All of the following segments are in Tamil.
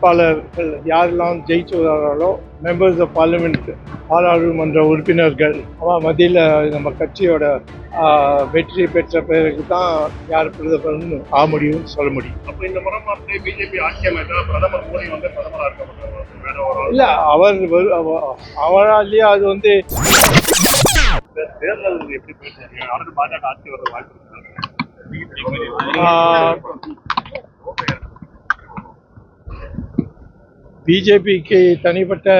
வேட்பாளர்கள் யாரெல்லாம் ஜெயிச்சு வராங்களோ மெம்பர்ஸ் ஆஃப் பார்லிமெண்ட் பாராளுமன்ற உறுப்பினர்கள் மத்தியில் நம்ம கட்சியோட வெற்றி பெற்ற பிறகு தான் யார் பிரதமர்னு ஆக முடியும்னு சொல்ல முடியும். அப்ப இந்த முறை பிஜேபி ஆட்சி அமைத்தா பிரதமர் மோடி வந்து பிரதமரா இருக்க. இல்லை அவர் வரு- அவ- அவராலேயே அது வந்து தேர்தல் எப்படி இருக்கு? அடுத்து பாஜக ஆட்சி வர வாய்ப்பு இருக்கு ஆஹ், பிஜேபிக்கு தனிப்பட்ட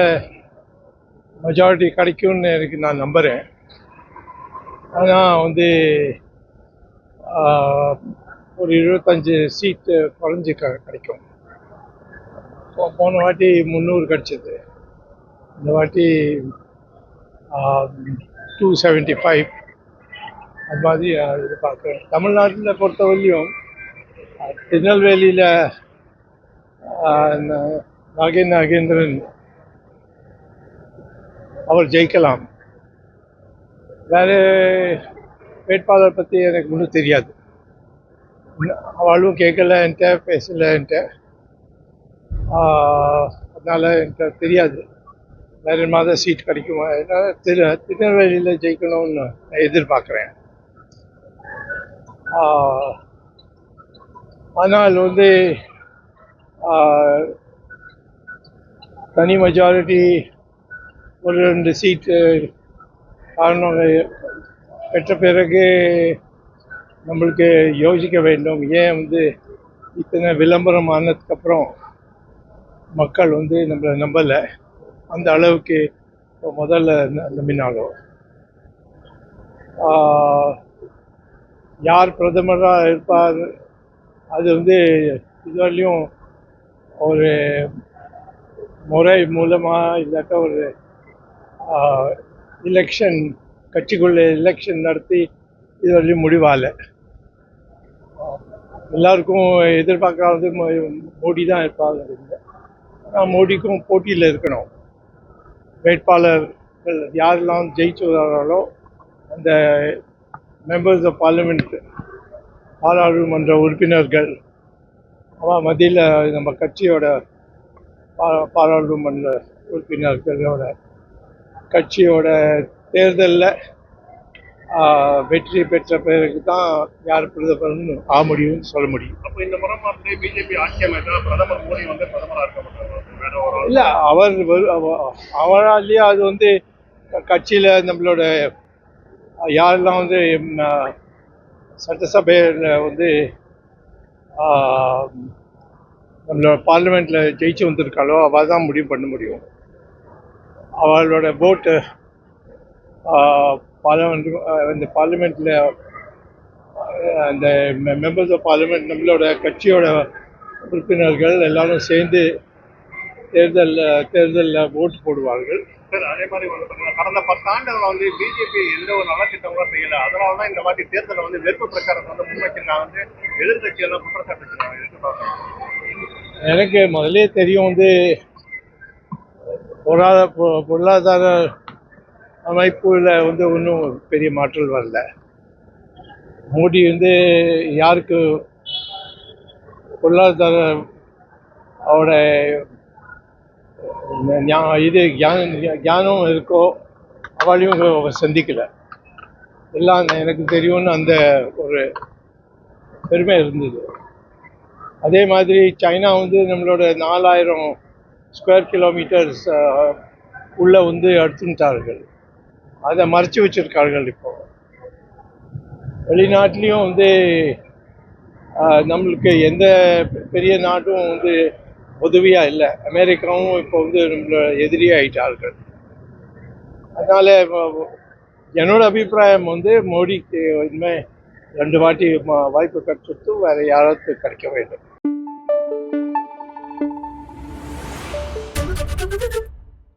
மெஜாரிட்டி கிடைக்கும்னு எனக்கு நான் நம்புகிறேன் ஆனால் வந்து ஒரு இருபத்தஞ்சு சீட்டு குறைஞ்சி க கிடைக்கும். போ- போன வாட்டி முந்நூறு கிடச்சிது. இந்த வாட்டி டூ செவன்ட்டி ஃபைவ் அது மாதிரி அஹ், எதிர்பார்க்குறேன் தமிழ்நாட்டில் பொறுத்தவரையிலும் திருநெல்வேலியில் நாகே நாகேந்திரன் அவர் ஜெயிக்கலாம். வேறு வேட்பாளர் பற்றி எனக்கு ஒன்றும் தெரியாது. அவளும் கேட்கல என்கிட்ட பேசல என்கிட்ட. அதனால் அதனால தெரியாது. வேறு மாதம் சீட் கிடைக்குமா? என்ன திரு திருநெல்வேலியில் ஜெயிக்கணும்னு நான் எதிர்பார்க்குறேன். ஆனால் வந்து தனி மெஜாரிட்டி ஒரு ரெண்டு சீட்டு காரணம் பெற்ற பிறகு நம்மளுக்கு யோசிக்க வேண்டும். ஏன் வந்து இத்தனை விளம்பரம் ஆனதுக்கப்புறம் மக்கள் வந்து நம்மளை நம்பலை? அந்த அளவுக்கு இப்போ முதல்ல ந- நம்பினாலும் யார் பிரதமராக இருப்பார்? அது வந்து இதுவரையும் ஒரு முறை மூலமாக இல்லாட்ட ஒரு எலெக்ஷன் கட்சிக்குள்ளே எலெக்ஷன் நடத்தி இதுவரையிலும் முடிவாகலை எல்லாருக்கும் எதிர்பார்க்காதது மோடி தான் இருப்பாங்க ஆனால் மோடிக்கும் போட்டியில் இருக்கணும். வேட்பாளர்கள் யாரெல்லாம் ஜெயிச்சு வராங்களோ அந்த மெம்பர்ஸ் ஆஃப் பார்லிமெண்ட் பாராளுமன்ற உறுப்பினர்கள் அவன் மத்தியில் நம்ம கட்சியோட பா- பாராளுமன்ற உறுப்பினர்களோட கட்சியோட தேர்தலில் வெற்றி பெற்ற பிறகு தான் யார் பிரதமர்னு ஆக முடியும்னு சொல்ல முடியும் அப்ப இந்த முறை வந்து பிஜேபி ஆட்சி அமைத்தா பிரதமர் மோடி வந்து பிரதமரா இருக்க மாட்டாங்க. இல்லை அவர் வரு- அவ- அவராலேயே அது வந்து கட்சியில் நம்மளோட யாரெல்லாம் வந்து சட்டசபையில் வந்து ஆ, பார்லிமெண்ட்டில் ஜெயிச்சு வந்திருக்காளோ அவள் தான் முடிவு பண்ண முடியும். அவளோட போட்டு பார்லிமெண்ட் இந்த பார்லிமெண்ட்டில் அந்த மெம்பர்ஸ் ஆஃப் பார்லிமெண்ட் நம்மளோட கட்சியோட உறுப்பினர்கள் எல்லாரும் சேர்ந்து தேர்தலில் தேர்தலில் ஓட்டு போடுவார்கள். சார் அதே மாதிரி வந்து பார்த்தீங்கன்னா கடந்த பத்தாண்டுகள் வந்து பிஜேபி எந்த ஒரு நலத்திட்டங்களும் செய்யலை. அதனால தான் இந்த மாதிரி தேர்தலில் வந்து வெறுப்பு பிரச்சாரத்தை வந்து நான் வந்து எதிர்கட்சியெல்லாம் குற்றச்சாட்டு வச்சிருக்காங்க. எனக்கு முதலே தெரியும் வந்து பொருளாதார பொருளாதார அமைப்புல வந்து ஒன்றும் பெரிய மாற்றல் வரல. மோடி வந்து யாருக்கு பொருளாதார அவரோட ஞா- இது ஞான- ஞானம் இருக்கோ அவளையும் அவர் சந்திக்கல. எல்லாம் எனக்கு தெரியும்னு அந்த ஒரு பெருமை இருந்தது. அதே மாதிரி சைனா வந்து நம்மளோட நாலாயிரம் ஸ்கொயர் கிலோமீட்டர்ஸ் உள்ளே வந்து எடுத்துட்டார்கள். அதை மறைச்சு வச்சிருக்கார்கள் இப்போ. வெளிநாட்டிலையும் வந்து நம்மளுக்கு எந்த பெரிய நாட்டும் வந்து உதவியாக இல்லை. அமெரிக்காவும் இப்போ வந்து நம்மளோட எதிரி ஆயிட்டார்கள். அதனால் என்னோட அபிப்பிராயம் வந்து மோடிக்கு இனிமேல் ரெண்டு வாட்டி வாய்ப்பு கிடைச்சிட்டு வேற யாராவது கிடைக்க வேண்டும்.